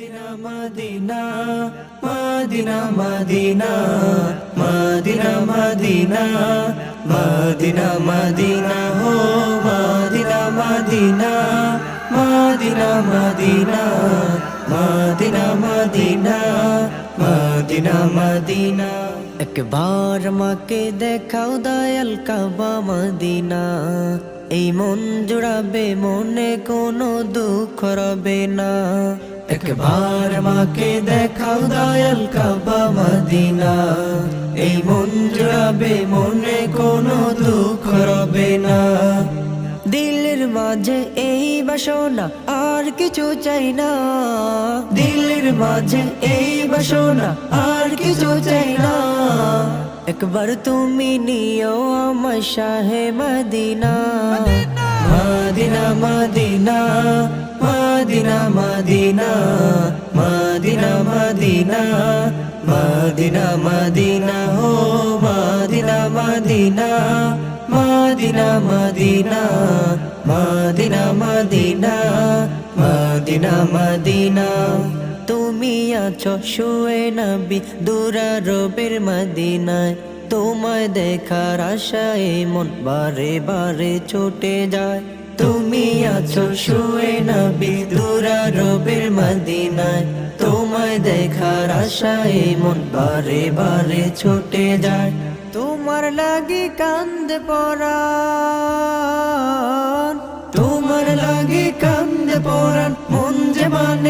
Medina Medina Medina Medina Medina Medina Medina Medina হো Medina Medina Medina Medina Medina Medina Medina Medina. একবার মাকে দেখাও দয়াল কাবা Medina. এই মন জুড়াবে, মনে কোনো দুঃখ রবে না। একবার মাকে দেখাও দয়াল কাবা মদিনা। এই মন জুড়াবে, মনে কোনো দুঃখ রবে না। দিলের মাঝে এই বাসনা আর কিছু চাই না। দিলের মাঝে এই বাসনা আর কিছু চাই না একবার তুমি নিও আমার শাহে Medina Medina Medina Medina Medina Medina Medina Medina Medina হো Medina Medina Medina Medina Medina Medina Medina Medina তুমি আছো শুয়ে নবী দুরারবের মদিনায়। তোমায় দেখার আশায় মন বারে বারে ছুটে যায়। তুমি আছো শুয়ে নবী দুরারবের মদিনায়। তোমায় দেখার আশায় মন বারে বারে ছুটে যায়। তোমার লাগি কান্দে পরাণ। তোমার লাগি কান্দে পরাণ। মন যে মানে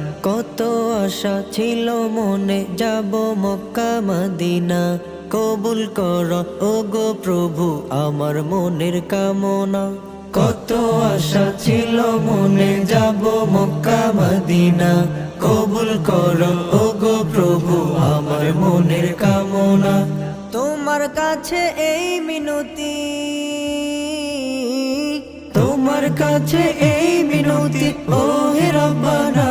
কত আশা ছিল মনে, যাব মক্কা মদিনা। কবুল কর ও গো প্রভু, আমার মনের কামনা। কত আশা ছিল মনে, যাব মক্কা মদিনা। কবুল কর ও গো প্রভু, আমার মনের কামনা। তোমার কাছে এই মিনতি, তোমার কাছে এই মিনতি ও হে রব্বানা।